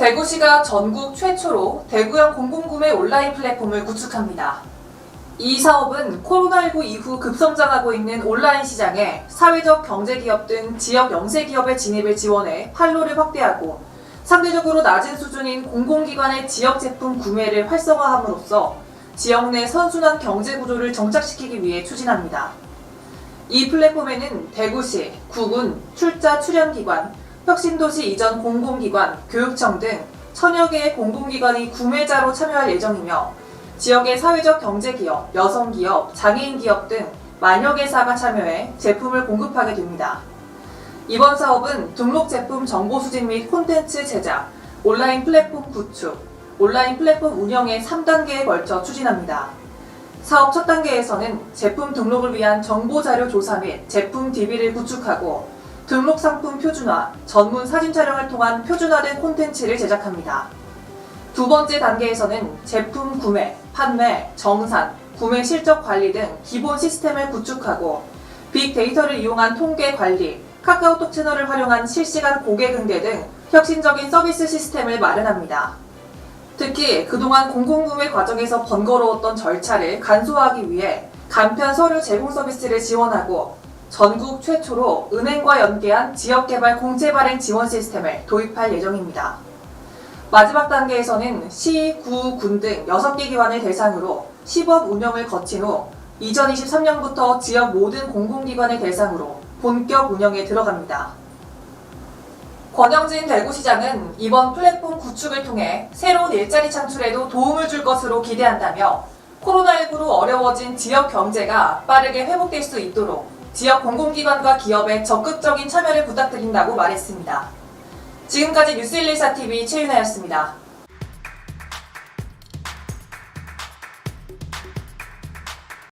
대구시가 전국 최초로 대구형 공공구매 온라인 플랫폼을 구축합니다. 이 사업은 코로나19 이후 급성장하고 있는 온라인 시장에 사회적 경제기업 등 지역 영세기업의 진입을 지원해 판로를 확대하고 상대적으로 낮은 수준인 공공기관의 지역 제품 구매를 활성화함으로써 지역 내 선순환 경제 구조를 정착시키기 위해 추진합니다. 이 플랫폼에는 대구시, 구군, 출자 출연기관, 혁신도시 이전 공공기관, 교육청 등 천여 개의 공공기관이 구매자로 참여할 예정이며 지역의 사회적 경제기업, 여성기업, 장애인기업 등 만여 개사가 참여해 제품을 공급하게 됩니다. 이번 사업은 등록 제품 정보 수집 및 콘텐츠 제작, 온라인 플랫폼 구축, 온라인 플랫폼 운영의 3단계에 걸쳐 추진합니다. 사업 첫 단계에서는 제품 등록을 위한 정보 자료 조사 및 제품 DB를 구축하고 등록 상품 표준화, 전문 사진 촬영을 통한 표준화된 콘텐츠를 제작합니다. 두 번째 단계에서는 제품 구매, 판매, 정산, 구매 실적 관리 등 기본 시스템을 구축하고 빅데이터를 이용한 통계 관리, 카카오톡 채널을 활용한 실시간 고객 응대 등 혁신적인 서비스 시스템을 마련합니다. 특히 그동안 공공구매 과정에서 번거로웠던 절차를 간소화하기 위해 간편 서류 제공 서비스를 지원하고 전국 최초로 은행과 연계한 지역개발 공채 발행 지원 시스템을 도입할 예정입니다. 마지막 단계에서는 시, 구, 군 등 6개 기관을 대상으로 시범 운영을 거친 후 2023년부터 지역 모든 공공기관을 대상으로 본격 운영에 들어갑니다. 권영진 대구시장은 이번 플랫폼 구축을 통해 새로운 일자리 창출에도 도움을 줄 것으로 기대한다며 코로나19로 어려워진 지역 경제가 빠르게 회복될 수 있도록 지역 공공기관과 기업의 적극적인 참여를 부탁드린다고 말했습니다. 지금까지 뉴스 114TV 최윤아였습니다.